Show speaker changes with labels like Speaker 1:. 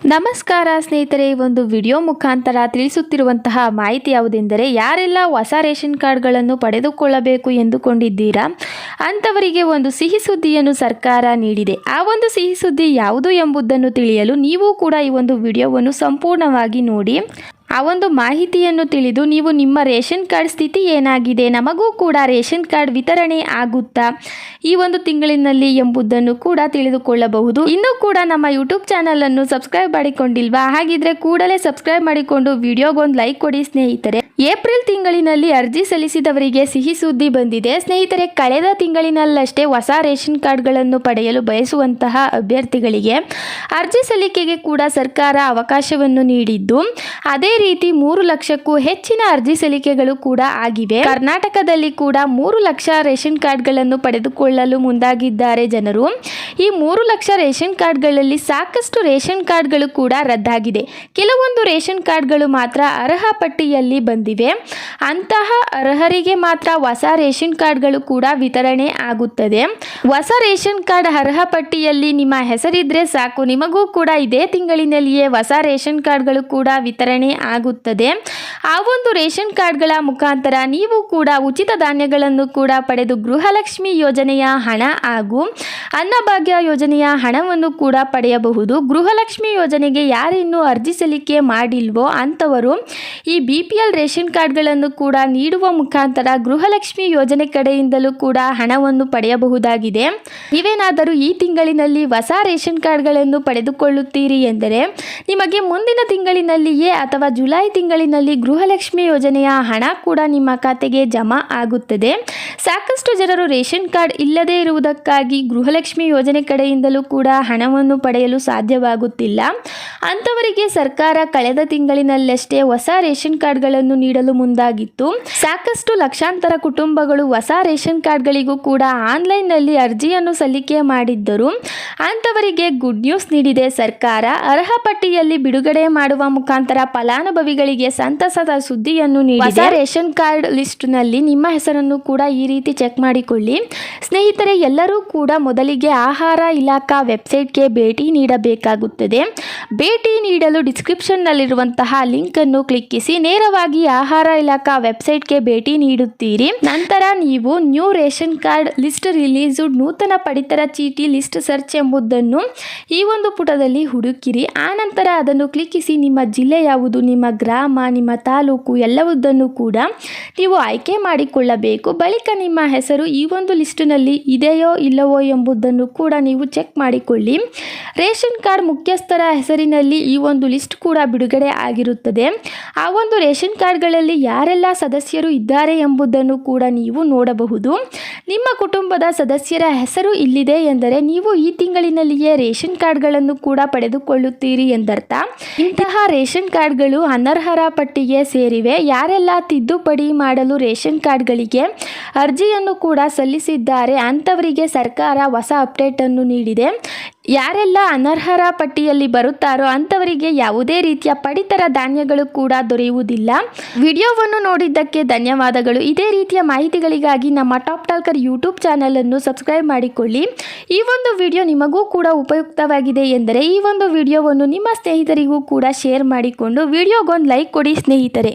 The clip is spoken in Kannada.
Speaker 1: ನಮಸ್ಕಾರ ಸ್ನೇಹಿತರೆ, ಈ ಒಂದು ವಿಡಿಯೋ ಮುಖಾಂತರ ತಿಳಿಸುತ್ತಿರುವಂತಹ ಮಾಹಿತಿ ಯಾವುದೆಂದರೆ ಯಾರೆಲ್ಲ ಹೊಸ ರೇಷನ್ ಕಾರ್ಡ್ಗಳನ್ನು ಪಡೆದುಕೊಳ್ಳಬೇಕು ಎಂದುಕೊಂಡಿದ್ದೀರಾ? ಅಂಥವರಿಗೆ ಒಂದು ಸಿಹಿ ಸುದ್ದಿಯನ್ನು ಸರ್ಕಾರ ನೀಡಿದೆ. ಆ ಒಂದು ಸಿಹಿ ಸುದ್ದಿ ಯಾವುದು ಎಂಬುದನ್ನು ತಿಳಿಯಲು ನೀವು ಕೂಡ ಈ ಒಂದು ವಿಡಿಯೋವನ್ನು ಸಂಪೂರ್ಣವಾಗಿ ನೋಡಿ. ಆ ಒಂದು ಮಾಹಿತಿಯನ್ನು ತಿಳಿದು ನೀವು ನಿಮ್ಮ ರೇಷನ್ ಕಾರ್ಡ್ ಸ್ಥಿತಿ ಏನಾಗಿದೆ? ನಮಗೂ ಕೂಡ ರೇಷನ್ ಕಾರ್ಡ್ ವಿತರಣೆ ಆಗುತ್ತಾ? ಈ ಒಂದು ತಿಂಗಳಿನಲ್ಲಿ ಎಂಬುದನ್ನು ಕೂಡ ತಿಳಿದುಕೊಳ್ಳಬಹುದು. ಇನ್ನೂ ಕೂಡ ನಮ್ಮ ಯೂಟ್ಯೂಬ್ ಚಾನಲ್ ಅನ್ನು ಸಬ್ಸ್ಕ್ರೈಬ್ ಮಾಡಿಕೊಂಡಿಲ್ವಾ? ಹಾಗಿದ್ರೆ ಕೂಡಲೇ ಸಬ್ಸ್ಕ್ರೈಬ್ ಮಾಡಿಕೊಂಡು ವಿಡಿಯೋಗೊಂದು ಲೈಕ್ ಕೊಡಿ ಸ್ನೇಹಿತರೆ. ಏಪ್ರಿಲ್ ತಿಂಗಳಿನಲ್ಲಿ ಅರ್ಜಿ ಸಲ್ಲಿಸಿದವರಿಗೆ ಸಿಹಿ ಸುದ್ದಿ ಬಂದಿದೆ. ಸ್ನೇಹಿತರೆ, ಕಳೆದ ತಿಂಗಳಿನಲ್ಲಷ್ಟೇ ಹೊಸ ರೇಷನ್ ಕಾರ್ಡ್ಗಳನ್ನು ಪಡೆಯಲು ಬಯಸುವಂತಹ ಅಭ್ಯರ್ಥಿಗಳಿಗೆ ಅರ್ಜಿ ಸಲ್ಲಿಕೆಗೆ ಕೂಡ ಸರ್ಕಾರ ಅವಕಾಶವನ್ನು ನೀಡಿದ್ದು. ಅದೇ ರೀತಿ ಮೂರು ಲಕ್ಷಕ್ಕೂ ಹೆಚ್ಚಿನ ಅರ್ಜಿ ಸಲ್ಲಿಕೆಗಳು ಕೂಡ ಆಗಿವೆ. ಕರ್ನಾಟಕದಲ್ಲಿ ಕೂಡ ಮೂರು ಲಕ್ಷ ರೇಷನ್ ಕಾರ್ಡ್ಗಳನ್ನು ಪಡೆದುಕೊಳ್ಳಲು ಮುಂದಾಗಿದ್ದಾರೆ ಜನರು. ಈ ಮೂರು ಲಕ್ಷ ರೇಷನ್ ಕಾರ್ಡ್ಗಳಲ್ಲಿ ಸಾಕಷ್ಟು ರೇಷನ್ ಕಾರ್ಡ್ಗಳು ಕೂಡ ರದ್ದಾಗಿದೆ. ಕೆಲವೊಂದು ರೇಷನ್ ಕಾರ್ಡ್ಗಳು ಮಾತ್ರ ಅರ್ಹ ಪಟ್ಟಿಯಲ್ಲಿ ಬಂದಿವೆ. ಅಂತಹ ಅರ್ಹರಿಗೆ ಮಾತ್ರ ಹೊಸ ರೇಷನ್ ಕಾರ್ಡ್ಗಳು ಕೂಡ ವಿತರಣೆ ಆಗುತ್ತದೆ. ಹೊಸ ರೇಷನ್ ಕಾರ್ಡ್ ಅರ್ಹ ಪಟ್ಟಿಯಲ್ಲಿ ನಿಮ್ಮ ಹೆಸರಿದ್ರೆ ಸಾಕು. ನಿಮಗೂ ಕೂಡ ಇದೇ ತಿಂಗಳಿನಲ್ಲಿಯೇ ಹೊಸ ರೇಷನ್ ಕಾರ್ಡ್ಗಳು ಕೂಡ ವಿತರಣೆ ಆಗುತ್ತದೆ. ಆ ಒಂದು ರೇಷನ್ ಕಾರ್ಡ್ಗಳ ಮುಖಾಂತರ ನೀವು ಕೂಡ ಉಚಿತ ಧಾನ್ಯಗಳನ್ನು ಕೂಡ ಪಡೆದು ಗೃಹಲಕ್ಷ್ಮಿ ಯೋಜನೆಯ ಹಣ ಹಾಗೂ ಅನ್ನಭಾಗ್ಯ ಯೋಜನೆಯ ಹಣವನ್ನು ಕೂಡ ಪಡೆಯಬಹುದು. ಗೃಹಲಕ್ಷ್ಮಿ ಯೋಜನೆಗೆ ಯಾರಿನ್ನೂ ಅರ್ಜಿ ಸಲ್ಲಿಕೆ ಮಾಡಿಲ್ವೋ ಅಂಥವರು ಈ ಬಿ ಪಿ ಎಲ್ ರೇಷನ್ ಕಾರ್ಡ್ಗಳನ್ನು ಕೂಡ ನೀಡುವ ಮುಖಾಂತರ ಗೃಹಲಕ್ಷ್ಮಿ ಯೋಜನೆ ಕಡೆಯಿಂದಲೂ ಕೂಡ ಹಣವನ್ನು ಪಡೆಯಬಹುದಾಗಿದೆ. ನೀವೇನಾದರೂ ಈ ತಿಂಗಳಿನಲ್ಲಿ ಹೊಸ ರೇಷನ್ ಕಾರ್ಡ್ಗಳನ್ನು ಪಡೆದುಕೊಳ್ಳುತ್ತೀರಿ ಎಂದರೆ ನಿಮಗೆ ಮುಂದಿನ ತಿಂಗಳಿನಲ್ಲಿಯೇ ಅಥವಾ ಜುಲೈ ತಿಂಗಳಿನಲ್ಲಿ ಗೃಹಲಕ್ಷ್ಮಿ ಯೋಜನೆಯ ಹಣ ಕೂಡ ನಿಮ್ಮ ಖಾತೆಗೆ ಜಮಾ ಆಗುತ್ತದೆ. ಸಾಕಷ್ಟು ಜನರು ರೇಷನ್ ಕಾರ್ಡ್ ಇಲ್ಲದೇ ಇರುವುದಕ್ಕಾಗಿ ಗೃಹಲಕ್ಷ್ಮಿ ಯೋಜನೆ ಕಡೆಯಿಂದಲೂ ಕೂಡ ಹಣವನ್ನು ಪಡೆಯಲು ಸಾಧ್ಯವಾಗುತ್ತಿಲ್ಲ. ಅಂಥವರಿಗೆ ಸರ್ಕಾರ ಕಳೆದ ತಿಂಗಳಿನಲ್ಲಷ್ಟೇ ಹೊಸ ರೇಷನ್ ಕಾರ್ಡ್ಗಳನ್ನು ನೀಡಲು ಮುಂದಾಗಿತ್ತು. ಸಾಕಷ್ಟು ಲಕ್ಷಾಂತರ ಕುಟುಂಬಗಳು ಹೊಸ ರೇಷನ್ ಕಾರ್ಡ್ಗಳಿಗೂ ಕೂಡ ಆನ್ಲೈನ್ನಲ್ಲಿ ಅರ್ಜಿಯನ್ನು ಸಲ್ಲಿಕೆ ಮಾಡಿದ್ದರು. ಅಂಥವರಿಗೆ ಗುಡ್ ನ್ಯೂಸ್ ನೀಡಿದೆ ಸರ್ಕಾರ. ಅರ್ಹ ಪಟ್ಟಿಯಲ್ಲಿ ಬಿಡುಗಡೆ ಮಾಡುವ ಮುಖಾಂತರ ಫಲಾನುಭವಿಗಳಿಗೆ ಸಂತಸದ ಸುದ್ದಿಯನ್ನು ಹೊಸ ರೇಷನ್ ಕಾರ್ಡ್ ಲಿಸ್ಟ್ನಲ್ಲಿ ನಿಮ್ಮ ಹೆಸರನ್ನು ಕೂಡ ಈ ರೀತಿ ಚೆಕ್ ಮಾಡಿಕೊಳ್ಳಿ. ಸ್ನೇಹಿತರೆ, ಎಲ್ಲರೂ ಕೂಡ ಮೊದಲಿಗೆ ಆಹಾರ ಇಲಾಖಾ ವೆಬ್ಸೈಟ್ಗೆ ಭೇಟಿ ನೀಡಬೇಕಾಗುತ್ತದೆ. ಭೇಟಿ ನೀಡಲು ಡಿಸ್ಕ್ರಿಪ್ಷನ್ನಲ್ಲಿರುವಂತಹ ಲಿಂಕನ್ನು ಕ್ಲಿಕ್ಕಿಸಿ, ನೇರವಾಗಿ ಆಹಾರ ಇಲಾಖಾ ವೆಬ್ಸೈಟ್ಗೆ ಭೇಟಿ ನೀಡುತ್ತೀರಿ. ನಂತರ ನೀವು new ration card list release, ನೂತನ ಪಡಿತರ ಚೀಟಿ ಲಿಸ್ಟ್ ಸರ್ಚ್ ಎಂಬುದನ್ನು ಈ ಒಂದು ಪುಟದಲ್ಲಿ ಹುಡುಕಿರಿ. ಆನಂತರ ಅದನ್ನು ಕ್ಲಿಕ್ಕಿಸಿ, ನಿಮ್ಮ ಜಿಲ್ಲೆ ಯಾವುದು? ನಿಮ್ಮ ಗ್ರಾಮ, ನಿಮ್ಮ ತಾಲೂಕು ಎಲ್ಲವುದನ್ನು ಕೂಡ ನೀವು ಆಯ್ಕೆ ಮಾಡಿಕೊಳ್ಳಬೇಕು. ಬಳಿಕ ನಿಮ್ಮ ಹೆಸರು ಈ ಒಂದು ಲಿಸ್ಟಿನಲ್ಲಿ ಇದೆಯೋ ಇಲ್ಲವೋ ಎಂಬುದನ್ನು ಕೂಡ ನೀವು ಚೆಕ್ ಮಾಡಿಕೊಳ್ಳಿ. ರೇಷನ್ ಕಾರ್ಡ್ ಮುಖ್ಯಸ್ಥರ ಹೆಸರಿನಲ್ಲಿ ಈ ಒಂದು ಲಿಸ್ಟ್ ಕೂಡ ಬಿಡುಗಡೆ ಆಗಿರುತ್ತದೆ. ಆ ಒಂದು ರೇಷನ್ ಕಾರ್ಡ್ಗಳಲ್ಲಿ ಯಾರೆಲ್ಲ ಸದಸ್ಯರು ಇದ್ದಾರೆ ಎಂಬುದನ್ನು ಕೂಡ ನೀವು ನೋಡಬಹುದು. ನಿಮ್ಮ ಕುಟುಂಬದ ಸದಸ್ಯರ ಹೆಸರು ಇಲ್ಲಿದೆ ಎಂದರೆ ನೀವು ಈ ತಿಂಗಳಿನಲ್ಲಿಯೇ ರೇಷನ್ ಕಾರ್ಡ್ಗಳನ್ನು ಕೂಡ ಪಡೆದುಕೊಳ್ಳುತ್ತೀರಿ ಎಂದರ್ಥ. ಇಂತಹ ರೇಷನ್ ಕಾರ್ಡ್ಗಳು ಅನರ್ಹರ ಪಟ್ಟಿಗೆ ಸೇರಿವೆ. ಯಾರೆಲ್ಲ ತಿದ್ದುಪಡಿ ಮಾಡಲು ರೇಷನ್ ಕಾರ್ಡ್ಗಳಿಗೆ ಅರ್ಜಿಯನ್ನು ಕೂಡ ಸಲ್ಲಿಸಿದ್ದಾರೆ. ಅಂಥವರಿಗೆ ಸರ್ಕಾರ ಹೊಸ ಅಪ್ಡೇಟನ್ನು ನೀಡಿದೆ. ಯಾರೆಲ್ಲ ಅನರ್ಹರ ಪಟ್ಟಿಯಲ್ಲಿ ಬರುತ್ತಾರೋ ಅಂಥವರಿಗೆ ಯಾವುದೇ ರೀತಿಯ ಪಡಿತರ ಧಾನ್ಯಗಳು ಕೂಡ ದೊರೆಯುವುದಿಲ್ಲ. ವಿಡಿಯೋವನ್ನು ನೋಡಿದ್ದಕ್ಕೆ ಧನ್ಯವಾದಗಳು. ಇದೇ ರೀತಿಯ ಮಾಹಿತಿಗಳಿಗಾಗಿ ನಮ್ಮ ಟಾಪ್ ಟಾಲ್ಕರ್ ಯೂಟ್ಯೂಬ್ ಚಾನಲನ್ನು ಸಬ್ಸ್ಕ್ರೈಬ್ ಮಾಡಿಕೊಳ್ಳಿ. ಈ ಒಂದು ವಿಡಿಯೋ ನಿಮಗೂ ಕೂಡ ಉಪಯುಕ್ತವಾಗಿದೆ ಎಂದರೆ ಈ ಒಂದು ವಿಡಿಯೋವನ್ನು ನಿಮ್ಮ ಸ್ನೇಹಿತರಿಗೂ ಕೂಡ ಶೇರ್ ಮಾಡಿಕೊಂಡು ವಿಡಿಯೋಗೊಂದು ಲೈಕ್ ಕೊಡಿ ಸ್ನೇಹಿತರೆ.